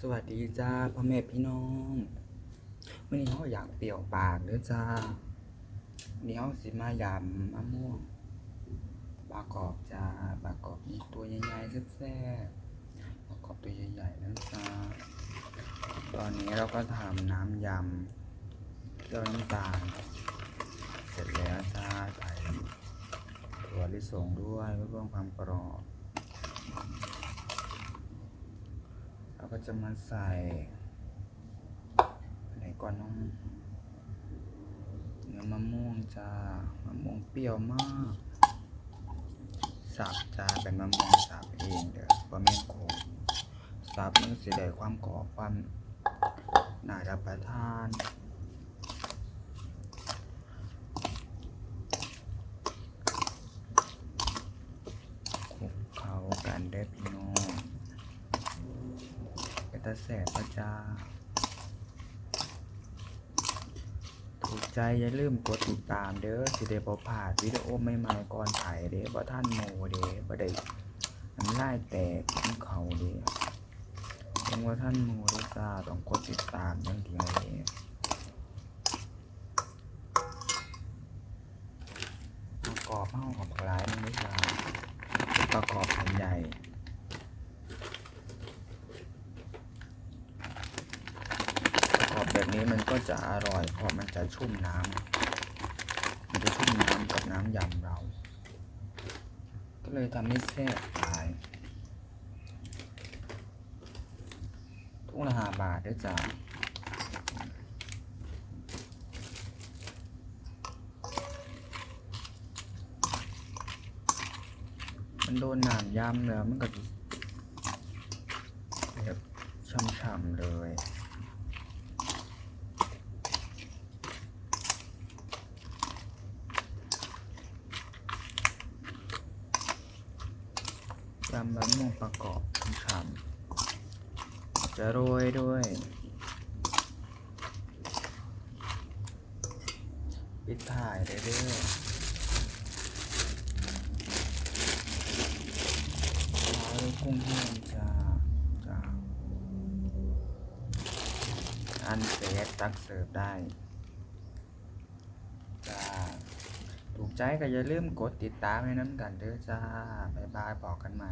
สวัสดีจ้าพ่อแม่พี่น้องวันนี้เขาอยากเปรี้ยวปากเด้อจ้าวันนี้เขาสิมายำมะม่วงปลากรอบจ้าปลากรอบนี่ตัวใหญ่ๆแซ่บๆปลากรอบตัวใหญ่ๆนะจ้าตอนนี้เราก็ทำน้ำยำเจ้าน้ำตาล เสร็จแล้วจ้าใส่ถั่วลิสงด้วยเพื่อเพิ่มความกรอบ เราก็จะมาใส่อะไรก่อนน้องเนื้อมะม่วงจ้ามะม่วงเปรี้ยวมากสับจ้าเป็นมะม่วงสับเองเด้อบ่แม่นโขงสับมันสิได้ความกรอบความน่ารับประทานคลุกเข้ากันได้พี่น้อง ตาแสบพระจา ถูกใจอย่าลืมกดติดตามเด้อสิได้บ่พลาดวิดีโอใหม่ๆก่อนถ่ายเด้บ่ท่านโมเด้บ่ได้น้ำลายแตกกินเขาเด้ยังว่าท่านโมเด้อจ้าต้องกดติดตามอย่างเดียวเลยประกอบเฮากับหลายมันด้วยจ้ประกอบแผ่นใหญ่ ประกอบแบบ นี้มันก็จะอร่อยเพราะมันจะชุ่มน้ำมันจะชุ่มน้ำกับน้ำยำเรา ก็เลยทำให้แซ่บหลาย ทุกละหาบาทด้วยจ้ามันโดนน้ำยำแล้วมันก็แบบช่ำๆเลย ยำมะม่วงประกอบฉ่ำจะโรยด้วยปิดถ่ายเลยเด้อขาวด้วยกุ้งแห้งจ้าจ้าอันเสร็จตักเสิร์ฟได้ จ้า ถูกใจก็อย่าลืมกดติดตามให้น้ำกันเด้อจ้า บ๊ายบายบอกกันใหม่